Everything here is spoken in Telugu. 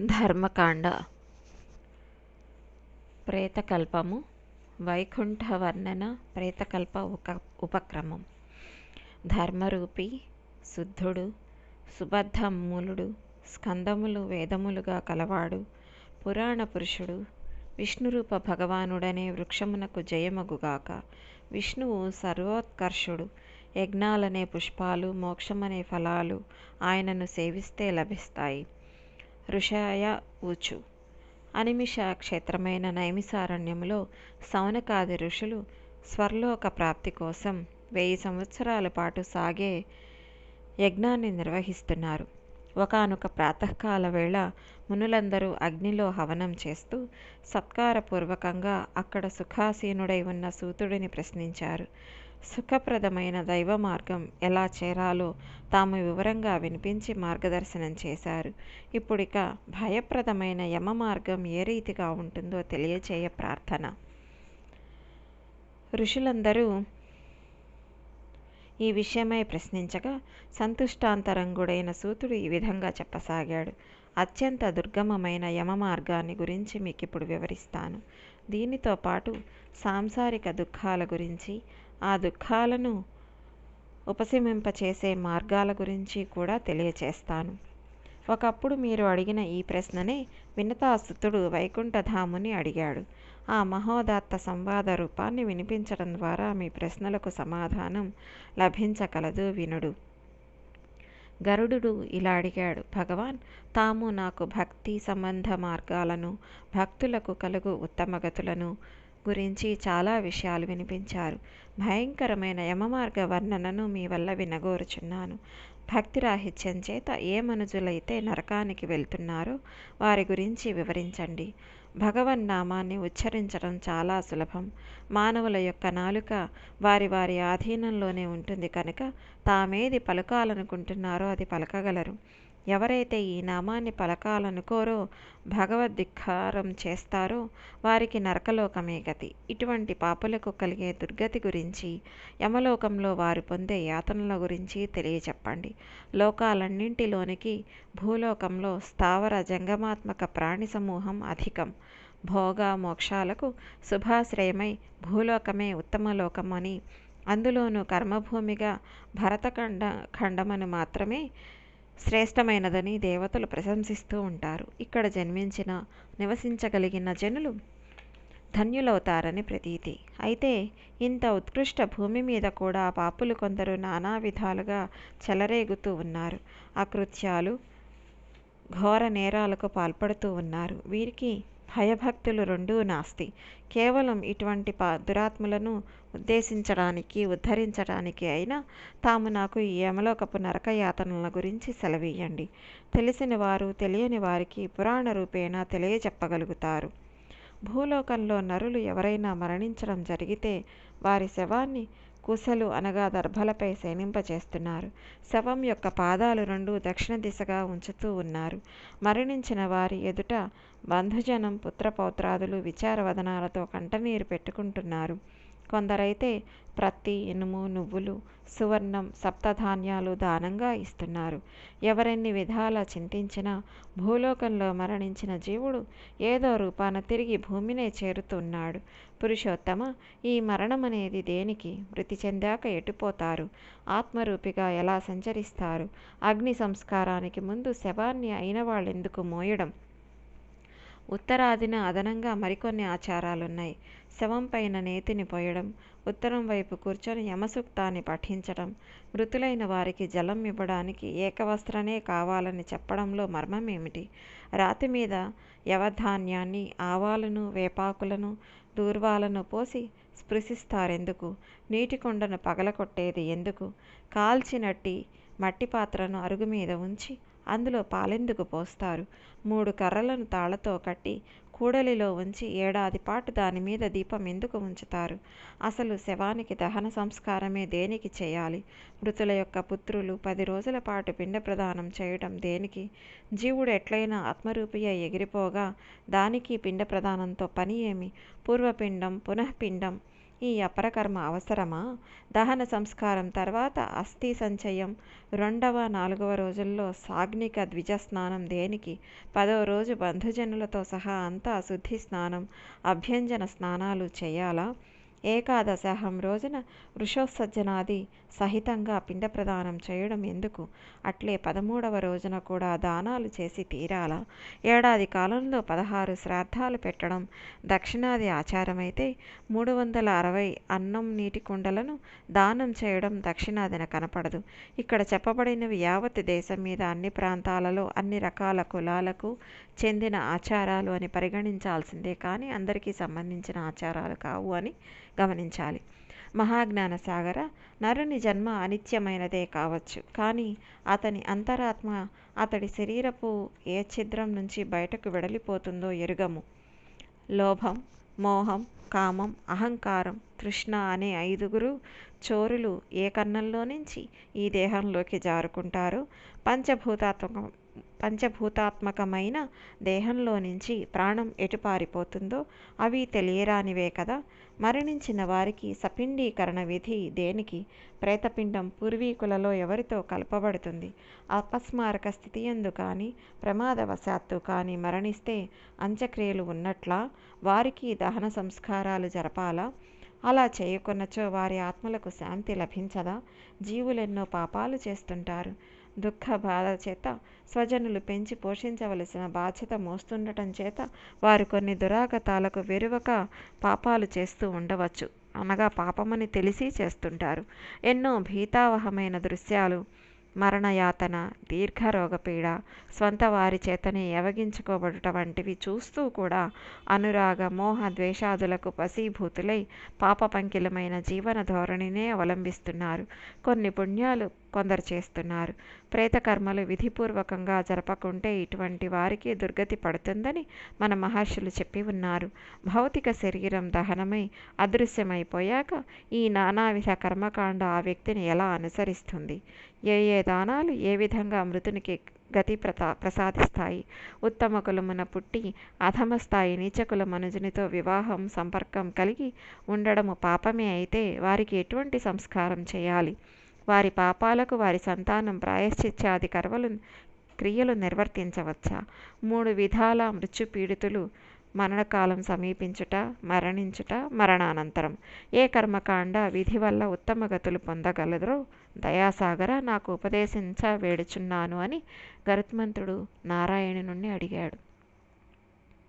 ధర్మకాండ. ప్రేతకల్పము వైకుంఠ వర్ణన ప్రేతకల్ప ఉక ఉపక్రమం. ధర్మరూపి శుద్ధుడు సుబద్ధ మూలుడు స్కందములు వేదములుగా కలవాడు పురాణ పురుషుడు విష్ణురూప భగవానుడనే వృక్షమునకు జయమగుగాక విష్ణువు సర్వోత్కర్షుడు యజ్ఞాలనే పుష్పాలు మోక్షమనే ఫలాలు ఆయనను సేవిస్తే లభిస్తాయి. ఋషయ ఊచు. అనిమిష క్షేత్రమైన నైమిసారణ్యములో సౌనకాది ఋషులు స్వర్లోక ప్రాప్తి కోసం వెయ్యి సంవత్సరాల పాటు సాగే యజ్ఞాన్ని నిర్వహిస్తున్నారు. ఒకనొక ప్రాతకాల వేళ మునులందరూ అగ్నిలో హవనం చేస్తూ సత్కారపూర్వకంగా అక్కడ సుఖాసీనుడై ఉన్న సూతుడిని ప్రశ్నించారు. సుఖప్రదమైన దైవ మార్గం ఎలా చేరాలో తాము వివరంగా వినిపించి మార్గదర్శనం చేశారు. ఇప్పుడిక భయప్రదమైన యమ మార్గం ఏ రీతిగా ఉంటుందో తెలియచేయ ప్రార్థన. ఋషులందరూ ఈ విషయమై ప్రశ్నించగా సంతుష్టాంతరంగుడైన సూతుడు ఈ విధంగా చెప్పసాగాడు. అత్యంత దుర్గమమైన యమ మార్గాన్ని గురించి మీకు ఇప్పుడు వివరిస్తాను. దీనితో పాటు సాంసారిక దుఃఖాల గురించి ఆ దుఃఖాలను ఉపశమింపచేసే మార్గాల గురించి కూడా తెలియచేస్తాను. ఒకప్పుడు మీరు అడిగిన ఈ ప్రశ్ననే వినతాసుతుడు వైకుంఠధాముని అడిగాడు. ఆ మహోదాత్త సంవాద రూపాన్ని వినిపించడం ద్వారా మీ ప్రశ్నలకు సమాధానం లభించగలదు వినుడు. గరుడు ఇలా అడిగాడు భగవాన్ తాము నాకు భక్తి సంబంధ మార్గాలను భక్తులకు కలుగు ఉత్తమగతులను గురించి చాలా విషయాలు వినిపించారు. భయంకరమైన యమమార్గ వర్ణనను మీ వల్ల వినగోరుచున్నాను. భక్తి రాహిత్యం చేత ఏ మనుజులైతే నరకానికి వెళ్తున్నారో వారి గురించి వివరించండి. భగవన్నామాన్ని ఉచ్చరించడం చాలా సులభం. మానవుల యొక్క నాలుక వారి వారి ఆధీనంలోనే ఉంటుంది కనుక తామేది పలకాలనుకుంటున్నారో అది పలకగలరు. ఎవరైతే ఈ నామాన్ని పలకాలనుకోరో భగవద్ధిక్కారం చేస్తారో వారికి నరకలోకమే గతి. ఇటువంటి పాపులకు కలిగే దుర్గతి గురించి యమలోకంలో వారు పొందే యాతనల గురించి తెలియచెప్పండి. లోకాలన్నింటిలోనికి భూలోకంలో స్థావర జంగమాత్మక ప్రాణి సమూహం అధికం. భోగ మోక్షాలకు శుభాశ్రయమై భూలోకమే ఉత్తమ లోకమని అందులోనూ కర్మభూమిగా భరతఖండ ఖండమను మాత్రమే శ్రేష్టమైనదని దేవతలు ప్రశంసిస్తూ ఉంటారు. ఇక్కడ జన్మించిన నివసించగలిగిన జనులు ధన్యులవుతారని ప్రతీతి. అయితే ఇంత ఉత్కృష్ట భూమి మీద కూడా పాపులు కొందరు నానా విధాలుగా చెలరేగుతూ ఉన్నారు. అకృత్యాలు ఘోర నేరాలకు పాల్పడుతూ ఉన్నారు. వీరికి భయభక్తులు రెండూ నాస్తి. కేవలం ఇటువంటి పా దురాత్మలను ఉద్దేశించడానికి ఉద్ధరించడానికి అయినా తాము నాకు ఈ యమలోకపు నరకయాతనల గురించి సెలవీయండి. తెలిసిన వారు తెలియని వారికి పురాణ రూపేణ తెలియచెప్పగలుగుతారు. భూలోకంలో నరులు ఎవరైనా మరణించడం జరిగితే వారి శవాన్ని కుశలు అనగా దర్భలపై శయనింపచేస్తున్నారు. శవం యొక్క పాదాలు రెండు దక్షిణ దిశగా ఉంచుతూ ఉన్నారు. మరణించిన వారి ఎదుట బంధుజనం పుత్రపౌత్రాదులు విచారవదనాలతో కంటనీరు పెట్టుకుంటున్నారు. కొందరైతే ప్రత్తి ఇనుము నువ్వులు సువర్ణం సప్తధాన్యాలు దానంగా ఇస్తున్నారు. ఎవరెన్ని విధాల చింతించినా భూలోకంలో మరణించిన జీవుడు ఏదో రూపాన తిరిగి భూమినే చేరుతున్నాడు. పురుషోత్తమ ఈ మరణం అనేది దేనికి? మృతి చెందాక ఎటుపోతారు? ఆత్మరూపిగా ఎలా సంచరిస్తారు? అగ్ని సంస్కారానికి ముందు శవాన్ని అయిన వాళ్ళెందుకు మోయడం? ఉత్తరాదిన అదనంగా మరికొన్ని ఆచారాలున్నాయి. శవం పైన నేతిని పోయడం ఉత్తరం వైపు కూర్చొని యమసూక్తాన్ని పఠించడం మృతులైన వారికి జలం ఇవ్వడానికి ఏకవస్త్రనే కావాలని చెప్పడంలో మర్మం ఏమిటి రాతి మీద యవధాన్యాన్ని ఆవాలను వేపాకులను దూర్వాలను పోసి స్పృశిస్తారెందుకు? నీటి కొండను పగలకొట్టేది ఎందుకు? కాల్చినట్టి మట్టి పాత్రను అరుగు మీద ఉంచి అందులో పాలెందుకు పోస్తారు? మూడు కర్రలను తాళ్ళతో కట్టి కూడలిలో ఉంచి ఏడాది పాటు దాని మీద దీపం ఎందుకు ఉంచుతారు? అసలు శవానికి దహన సంస్కారమే దేనికి చేయాలి? మృతుల యొక్క పుత్రులు పది రోజుల పాటు పిండ ప్రదానం చేయడం దేనికి? జీవుడు ఎట్లయినా ఆత్మరూపియ ఎగిరిపోగా దానికి పిండ ప్రదానంతో పని ఏమి? పూర్వపిండం పునఃపిండం ఈ అపరకర్మ అవసరమా? దహన సంస్కారం తర్వాత అస్థి సంచయం. రెండవ నాలుగవ రోజుల్లో సాగ్నిక ద్విజ స్నానం దేనికి? పదవ రోజు బంధుజనులతో సహా అంతా శుద్ధి స్నానం. అభ్యంజన స్నానాలు చేయాలా? ఏకాదశాహం రోజున వృషోత్సర్జనాది సహితంగా పిండ ప్రదానం చేయడం ఎందుకు? అట్లే పదమూడవ రోజున కూడా దానాలు చేసి తీరాలా. ఏడాది కాలంలో పదహారు శ్రాద్ధాలు పెట్టడం దక్షిణాది ఆచారమైతే మూడు వందల అరవై అన్నం నీటి కుండలను దానం చేయడం దక్షిణాదిన కనపడదు. ఇక్కడ చెప్పబడినవి యావత్ దేశం మీద అన్ని ప్రాంతాలలో అన్ని రకాల కులాలకు చెందిన ఆచారాలు అని పరిగణించాల్సిందే కానీ అందరికీ సంబంధించిన ఆచారాలు కావు అని గమనించాలి. మహాజ్ఞాన సాగర నరుని జన్మ అనిత్యమైనదే కావచ్చు. కానీ అతని అంతరాత్మ అతడి శరీరపు ఏ ఛిద్రం నుంచి బయటకు వెడలిపోతుందో ఎరుగము. లోభం మోహం కామం అహంకారం తృష్ణ అనే ఐదుగురు చోరులు ఏ కన్నంలో నుంచి ఈ దేహంలోకి జారుకుంటారో? పంచభూతాత్మకం పంచభూతాత్మకమైన దేహంలో నుంచి ప్రాణం ఎటు పారిపోతుందో అవి తెలియరానివే కదా. మరణించిన వారికి సపిండీకరణ విధి దేనికి? ప్రేతపిండం పూర్వీకులలో ఎవరితో కలపబడుతుంది? అపస్మారక స్థితి ఎందు కానీ ప్రమాదవశాత్తు కానీ మరణిస్తే అంత్యక్రియలు ఉన్నట్లా వారికి దహన సంస్కారాలు జరపాలా? అలా చేయకున్నచో వారి ఆత్మలకు శాంతి లభించదా? జీవులెన్నో పాపాలు చేస్తుంటారు. దుఃఖ బాధ చేత స్వజనులు పెంచి పోషించవలసిన బాధ్యత మోస్తుండటం చేత వారు కొన్ని దురాగతాలకు వెరువక పాపాలు చేస్తూ ఉండవచ్చు. అనగా పాపమని తెలిసి చేస్తుంటారు. ఎన్నో భీతావహమైన దృశ్యాలు మరణయాతన దీర్ఘరోగపీడ స్వంత వారి చేతనే యవగించుకోబడుట వంటివి చూస్తూ కూడా అనురాగ మోహ ద్వేషాదులకు పశీభూతులై పాప పంకిలమైన జీవన ధోరణినే అవలంబిస్తున్నారు. కొన్ని పుణ్యాలు కొందరు చేస్తున్నారు. ప్రేతకర్మలు విధిపూర్వకంగా జరపకుంటే ఇటువంటి వారికి దుర్గతి పడుతుందని మన మహర్షులు చెప్పి ఉన్నారు. భౌతిక శరీరం దహనమై అదృశ్యమైపోయాక ఈ నానావిధ కర్మకాండ ఆ వ్యక్తిని ఎలా అనుసరిస్తుంది? ఏ ఏ దానాలు ఏ విధంగా మృతునికి గతి ప్రతా ప్రసాదిస్తాయి? ఉత్తమ కులమున పుట్టి అధమ స్థాయి నీచకుల మనుజునితో వివాహం సంపర్కం కలిగి ఉండడము పాపమే అయితే వారికి ఎటువంటి సంస్కారం చేయాలి? వారి పాపాలకు వారి సంతానం ప్రాయశ్చిత్యాది కర్వలు క్రియలు నిర్వర్తించవచ్చా? మూడు విధాల మృత్యుపీడితులు మరణకాలం సమీపించుట మరణించుట మరణానంతరం. ఏ కర్మకాండ విధి వల్ల ఉత్తమ గతులు పొందగలరో దయాసాగర నాకు ఉపదేశించ వేడుచున్నాను అని గరుత్మంతుడు నారాయణుని అడిగాడు.